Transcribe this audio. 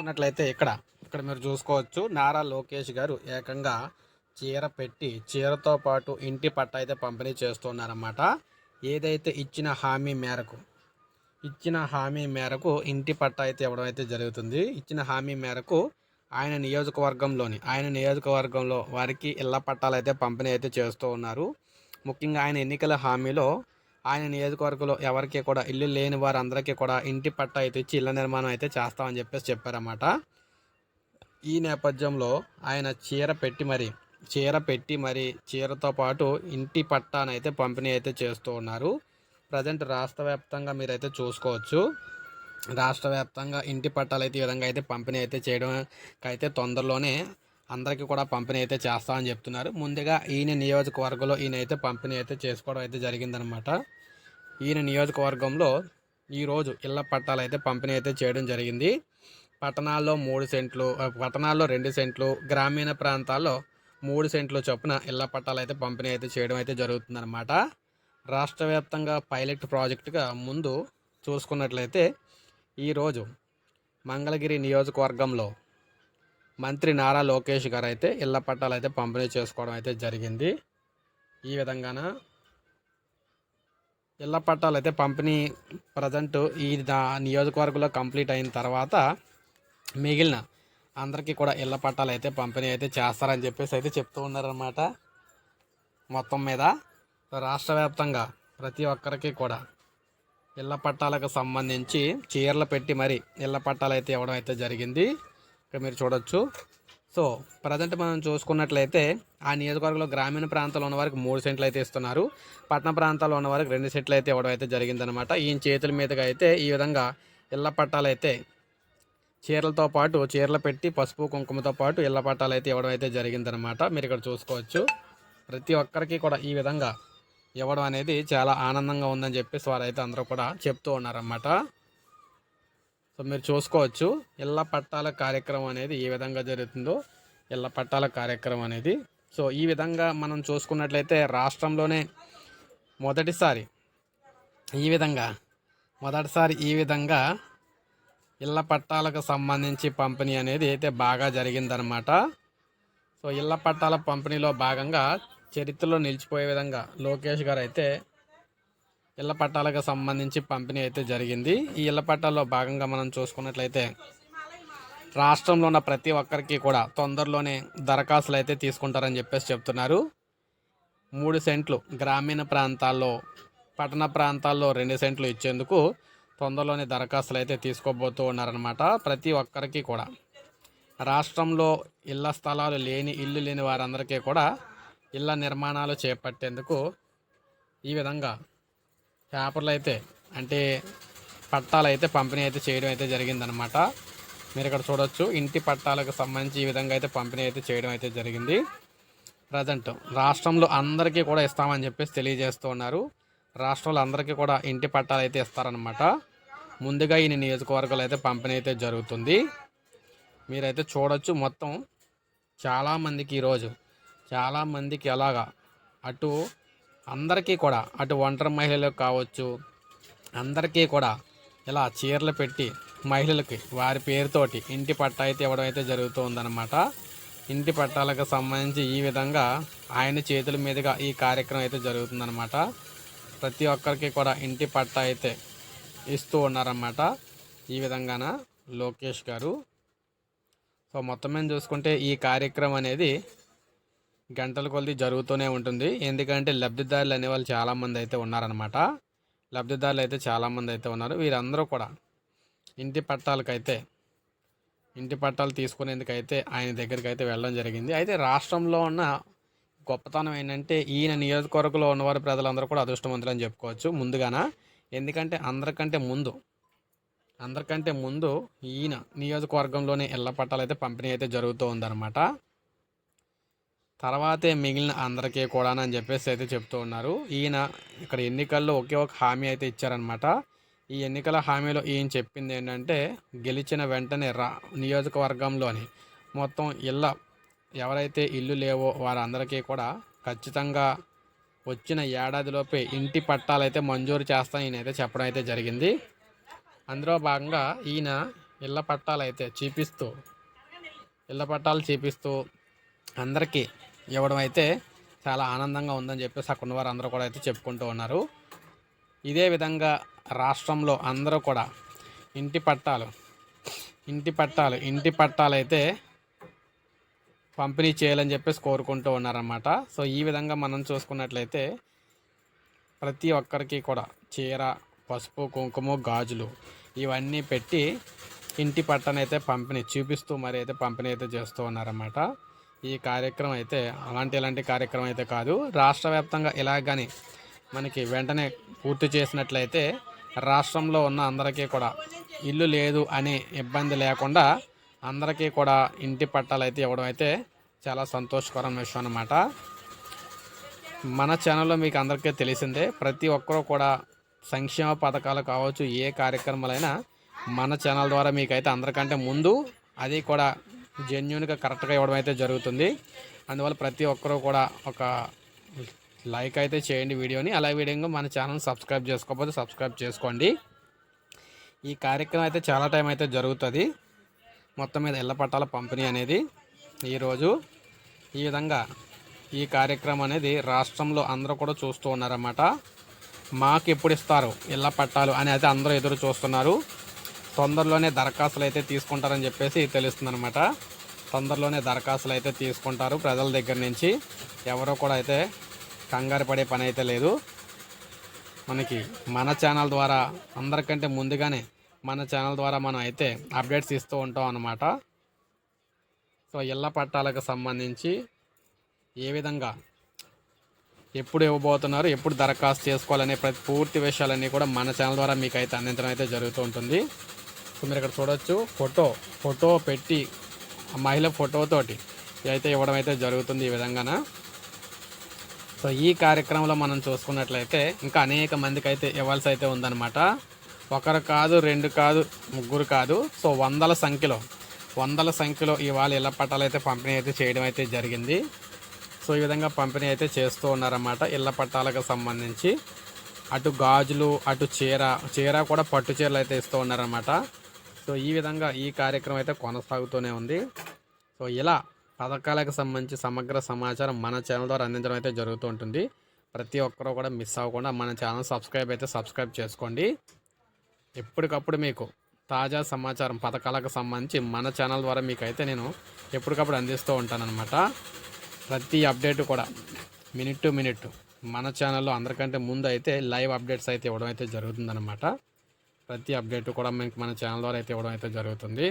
చూసుకున్నట్లయితే ఇక్కడ ఇక్కడ మీరు చూసుకోవచ్చు. నారా లోకేష్ గారు ఏకంగా చీర పెట్టి చీరతో పాటు ఇంటి పట్ట అయితే పంపిణీ చేస్తున్నారన్నమాట. ఏదైతే ఇచ్చిన హామీ మేరకు ఇచ్చిన హామీ మేరకు ఇంటి పట్ట అయితే ఇవ్వడం అయితే జరుగుతుంది. ఇచ్చిన హామీ మేరకు ఆయన నియోజకవర్గంలోని ఆయన నియోజకవర్గంలో వారికి ఇళ్ళ పట్టాలు అయితే పంపిణీ అయితే చేస్తూ ఉన్నారు. ముఖ్యంగా ఆయన ఎన్నికల హామీలో ఆయన నియోజకవర్గంలో ఎవరికి కూడా ఇల్లు లేని వారందరికీ కూడా ఇంటి పట్ట అయితే ఇచ్చి ఇళ్ళ నిర్మాణం అయితే చేస్తామని చెప్పేసి చెప్పారన్నమాట. ఈ నేపథ్యంలో ఆయన చీర పెట్టి మరి చీర పెట్టి మరి చీరతో పాటు ఇంటి పట్టానైతే పంపిణీ అయితే చేస్తూ ఉన్నారు. ప్రజెంట్ రాష్ట్ర వ్యాప్తంగా మీరైతే చూసుకోవచ్చు. రాష్ట్ర వ్యాప్తంగా ఇంటి పట్టాలు అయితే ఈ విధంగా అయితే పంపిణీ అయితే చేయడం అయితే తొందరలోనే అందరికీ కూడా పంపిణీ అయితే చేస్తామని చెప్తున్నారు. ముందుగా ఈయన నియోజకవర్గంలో ఈయన అయితే పంపిణీ అయితే చేసుకోవడం అయితే జరిగిందనమాట. ఈయన నియోజకవర్గంలో ఈరోజు ఇళ్ళ పట్టాలు అయితే పంపిణీ అయితే చేయడం జరిగింది. పట్టణాల్లో మూడు సెంట్లు పట్టణాల్లో రెండు సెంట్లు గ్రామీణ ప్రాంతాల్లో మూడు సెంట్లు చొప్పున ఇళ్ళ పట్టాలు అయితే పంపిణీ అయితే చేయడం అయితే జరుగుతుందన్నమాట రాష్ట్ర వ్యాప్తంగా పైలట్ ప్రాజెక్టుగా ముందు చూసుకున్నట్లయితే ఈరోజు మంగళగిరి నియోజకవర్గంలో మంత్రి నారా లోకేష్ గారు అయితే ఇళ్ళ పట్టాలు అయితే పంపిణీ చేసుకోవడం అయితే జరిగింది. ఈ విధంగాన ఇళ్ళ పట్టాలు అయితే పంపిణీ ప్రజెంట్ ఈ దా- నియోజకవర్గంలో కంప్లీట్ అయిన తర్వాత మిగిలిన అందరికీ కూడా ఇళ్ళ పట్టాలు అయితే పంపిణీ అయితే చేస్తారని చెప్పేసి అయితే చెప్తూ ఉన్నారనమాట మొత్తం మీద రాష్ట్ర వ్యాప్తంగా ప్రతి ఒక్కరికి కూడా ఇళ్ళ పట్టాలకు సంబంధించి చీరలు పెట్టి మరి ఇళ్ళ పట్టాలు అయితే ఇవ్వడం అయితే జరిగింది. ఇక్కడ మీరు చూడొచ్చు. సో ప్రజెంట్ మనం చూసుకున్నట్లయితే ఆ నియోజకవర్గంలో గ్రామీణ ప్రాంతాల్లో ఉన్న వారికి మూడు సెంట్లు అయితే ఇస్తున్నారు. పట్టణ ప్రాంతాల్లో ఉన్న వారికి రెండు సెంట్లు అయితే ఇవ్వడం అయితే జరిగిందనమాట ఈయన చేతుల మీదుగా అయితే ఈ విధంగా ఇళ్ళ పట్టాలైతే చీరలతో పాటు చీరలు పెట్టి పసుపు కుంకుమతో పాటు ఇళ్ళ పట్టాలు అయితే ఇవ్వడం అయితే జరిగిందనమాట మీరు ఇక్కడ చూసుకోవచ్చు. ప్రతి ఒక్కరికి కూడా ఈ విధంగా ఇవ్వడం అనేది చాలా ఆనందంగా ఉందని చెప్పేసి వారైతే అందరూ కూడా చెప్తూ ఉన్నారన్నమాట. సో మీరు చూసుకోవచ్చు ఇళ్ళ పట్టాల కార్యక్రమం అనేది ఏ విధంగా జరుగుతుందో ఇళ్ళ పట్టాల కార్యక్రమం అనేది. సో ఈ విధంగా మనం చూసుకున్నట్లయితే రాష్ట్రంలోనే మొదటిసారి ఈ విధంగా మొదటిసారి ఈ విధంగా ఇళ్ళ పట్టాలకు సంబంధించి పంపిణీ అనేది అయితే బాగా జరిగిందనమాట సో ఇళ్ళ పట్టాల పంపిణీలో భాగంగా చరిత్రలో నిలిచిపోయే విధంగా లోకేష్ గారు అయితే ఇళ్ళ పట్టాలకు సంబంధించి పంపిణీ అయితే జరిగింది. ఈ ఇళ్ళ పట్టాల్లో భాగంగా మనం చూసుకున్నట్లయితే రాష్ట్రంలో ఉన్న ప్రతి ఒక్కరికి కూడా తొందరలోనే దరఖాస్తులు అయితే తీసుకుంటారని చెప్పేసి చెప్తున్నారు. మూడు సెంట్లు గ్రామీణ ప్రాంతాల్లో పట్టణ ప్రాంతాల్లో రెండు సెంట్లు ఇచ్చేందుకు తొందరలోనే దరఖాస్తులు అయితే తీసుకోబోతూ ఉన్నారనమాట ప్రతి ఒక్కరికి కూడా. రాష్ట్రంలో ఇళ్ళ స్థలాలు లేని ఇల్లు లేని వారందరికీ కూడా ఇళ్ళ నిర్మాణాలు చేపట్టేందుకు ఈ విధంగా పేపర్లు అయితే అంటే పట్టాలు అయితే పంపిణీ అయితే చేయడం అయితే జరిగిందనమాట మీరు ఇక్కడ చూడొచ్చు. ఇంటి పట్టాలకు సంబంధించి ఈ విధంగా అయితే పంపిణీ అయితే చేయడం అయితే జరిగింది. ప్రజెంట్ రాష్ట్రంలో అందరికీ కూడా ఇస్తామని చెప్పేసి తెలియజేస్తూ ఉన్నారు. రాష్ట్రంలో అందరికీ కూడా ఇంటి పట్టాలు అయితే ఇస్తారనమాట ముందుగా ఈ నియోజకవర్గాలు అయితే పంపిణీ అయితే జరుగుతుంది. మీరైతే చూడొచ్చు మొత్తం. చాలామందికి ఈరోజు చాలామందికి అలాగా అటు అందరికీ కూడా అటు ఒంటరి మహిళలకు కావచ్చు అందరికీ కూడా ఇలా చీరలు పెట్టి మహిళలకి వారి పేరుతోటి ఇంటి పట్టా అయితే ఇవ్వడం అయితే జరుగుతూ ఇంటి పట్టాలకు సంబంధించి ఈ విధంగా ఆయన చేతుల మీదుగా ఈ కార్యక్రమం అయితే జరుగుతుందన్నమాట. ప్రతి ఒక్కరికి కూడా ఇంటి పట్టా అయితే ఇస్తూ ఉన్నారన్నమాట. ఈ విధంగాన లోకేష్ గారు. సో మొత్తం మీద చూసుకుంటే ఈ కార్యక్రమం అనేది గంటల కొలది జరుగుతూనే ఉంటుంది. ఎందుకంటే లబ్ధిదారులు అనేవాళ్ళు చాలామంది అయితే ఉన్నారనమాట లబ్ధిదారులు అయితే చాలామంది అయితే ఉన్నారు. వీరందరూ కూడా ఇంటి పట్టాలకైతే ఇంటి పట్టాలు తీసుకునేందుకైతే ఆయన దగ్గరికి అయితే వెళ్ళడం జరిగింది. అయితే రాష్ట్రంలో ఉన్న గొప్పతనం ఏంటంటే ఈయన నియోజకవర్గంలో ఉన్నవారు ప్రజలందరూ కూడా అదృష్టవంతులు అని చెప్పుకోవచ్చు ముందుగాన. ఎందుకంటే అందరికంటే ముందు అందరికంటే ముందు ఈయన నియోజకవర్గంలోనే ఇళ్ళ పట్టాలు అయితే పంపిణీ అయితే జరుగుతూ ఉందన్నమాట. తర్వాతే మిగిలిన అందరికీ కూడా అని చెప్పేసి అయితే చెప్తూ ఉన్నారు. ఈయన ఇక్కడ ఎన్నికల్లో ఒకే ఒక హామీ అయితే ఇచ్చారనమాట ఈ ఎన్నికల హామీలో ఈయన చెప్పింది ఏంటంటే గెలిచిన వెంటనే రా నియోజకవర్గంలోని మొత్తం ఇళ్ళ ఎవరైతే ఇల్లు లేవో వారందరికీ కూడా ఖచ్చితంగా వచ్చిన ఏడాదిలోపే ఇంటి పట్టాలైతే మంజూరు చేస్తా ఈయన అయితే చెప్పడం అయితే జరిగింది. అందులో భాగంగా ఈయన ఇళ్ళ పట్టాలు అయితే చూపిస్తూ ఇళ్ళ పట్టాలు చూపిస్తూ అందరికీ ఇవ్వడం అయితే చాలా ఆనందంగా ఉందని చెప్పేసి అక్కడ వారు అందరూ కూడా అయితే చెప్పుకుంటూ ఉన్నారు. ఇదే విధంగా రాష్ట్రంలో అందరూ కూడా ఇంటి పట్టాలు ఇంటి పట్టాలు ఇంటి పట్టాలు అయితే పంపిణీ చేయాలని చెప్పేసి కోరుకుంటూ ఉన్నారన్నమాట. సో ఈ విధంగా మనం చూసుకున్నట్లయితే ప్రతి ఒక్కరికి కూడా చీర పసుపు కుంకుమ గాజులు ఇవన్నీ పెట్టి ఇంటి పట్టనైతే పంపిణీ చూపిస్తూ మరి అయితే పంపిణీ అయితే చేస్తూ ఉన్నారన్నమాట. ఈ కార్యక్రమం అయితే అలాంటి ఇలాంటి కార్యక్రమం అయితే కాదు. రాష్ట్ర వ్యాప్తంగా ఇలా కానీ మనకి వెంటనే పూర్తి చేసినట్లయితే రాష్ట్రంలో ఉన్న అందరికీ కూడా ఇల్లు లేదు అనే ఇబ్బంది లేకుండా అందరికీ కూడా ఇంటి పట్టాలు అయితే ఇవ్వడం అయితే చాలా సంతోషకరమైన విషయం అనమాట మన ఛానల్లో మీకు అందరికీ తెలిసిందే ప్రతి ఒక్కరూ కూడా సంక్షేమ పథకాలు కావచ్చు ఏ కార్యక్రమాలైనా మన ఛానల్ ద్వారా మీకైతే అందరికంటే ముందు అది కూడా జెన్యున్గా కరెక్ట్గా ఇవ్వడం అయితే జరుగుతుంది. అందువల్ల ప్రతి ఒక్కరూ కూడా ఒక లైక్ అయితే చేయండి వీడియోని. అలా వీడియోగా మన ఛానల్ సబ్స్క్రైబ్ చేసుకోకపోతే సబ్స్క్రైబ్ చేసుకోండి. ఈ కార్యక్రమం అయితే చాలా టైం అయితే జరుగుతుంది. మొత్తం మీద ఇళ్ళ పట్టాల పంపిణీ అనేది ఈరోజు ఈ విధంగా ఈ కార్యక్రమం అనేది రాష్ట్రంలో అందరూ కూడా చూస్తూ ఉన్నారన్నమాట. మాకు ఎప్పుడు ఇస్తారు ఇళ్ళ పట్టాలు అని అయితే అందరూ ఎదురు చూస్తున్నారు. తొందరలోనే దరఖాస్తులు అయితే తీసుకుంటారని చెప్పేసి తెలుస్తుందన్నమాట. తొందరలోనే దరఖాస్తులు అయితే తీసుకుంటారు ప్రజల దగ్గర నుంచి. ఎవరో కూడా అయితే కంగారు పడే పని అయితే లేదు. మనకి మన ఛానల్ ద్వారా అందరికంటే ముందుగానే మన ఛానల్ ద్వారా మనం అయితే అప్డేట్స్ ఇస్తూ ఉంటాం అన్నమాట. సో ఇళ్ళ పట్టాలకు సంబంధించి ఏ విధంగా ఎప్పుడు ఇవ్వబోతున్నారు ఎప్పుడు దరఖాస్తు చేసుకోవాలనే ప్రతి పూర్తి విషయాలన్నీ కూడా మన ఛానల్ ద్వారా మీకు అయితే అందించడం అయితే జరుగుతూ ఉంటుంది. సో మీరు ఇక్కడ చూడొచ్చు. ఫోటో ఫోటో పెట్టి ఆ మహిళ ఫోటోతోటి అయితే ఇవ్వడం అయితే జరుగుతుంది ఈ విధంగాన. సో ఈ కార్యక్రమంలో మనం చూసుకున్నట్లయితే ఇంకా అనేక మందికి అయితే ఇవ్వాల్సి అయితే ఉందన్నమాట. ఒకరు కాదు రెండు కాదు ముగ్గురు కాదు. సో వందల సంఖ్యలో వందల సంఖ్యలో ఇవాళ ఇళ్ళ పట్టాలు అయితే పంపిణీ అయితే చేయడం అయితే జరిగింది. సో ఈ విధంగా పంపిణీ అయితే చేస్తూ ఉన్నారన్నమాట ఇళ్ళ పట్టాలకు సంబంధించి. అటు గాజులు అటు చీర చీర కూడా పట్టు చీరలు అయితే ఇస్తూ ఉన్నారన్నమాట. సో ఈ విధంగా ఈ కార్యక్రమం అయితే కొనసాగుతూనే ఉంది. సో ఇలా పథకాలకు సంబంధించి సమగ్ర సమాచారం మన ఛానల్ ద్వారా అందించడం అయితే జరుగుతూ ఉంటుంది. ప్రతి ఒక్కరూ కూడా మిస్ అవ్వకుండా మన ఛానల్ సబ్స్క్రైబ్ అయితే సబ్స్క్రైబ్ చేసుకోండి. ఎప్పటికప్పుడు మీకు తాజా సమాచారం పథకాలకు సంబంధించి మన ఛానల్ ద్వారా మీకు అయితే నేను ఎప్పటికప్పుడు అందిస్తూ ఉంటానన్నమాట. ప్రతి అప్డేట్ కూడా మినిట్ టు మినిట్ మన ఛానల్లో అందరికంటే ముందు అయితే లైవ్ అప్డేట్స్ అయితే ఇవ్వడం అయితే జరుగుతుందన్నమాట. ప్రతి అప్డేట్ కూడా మనకి మన ఛానల్ ద్వారా అయితే ఇవ్వడం అయితే జరుగుతుంది.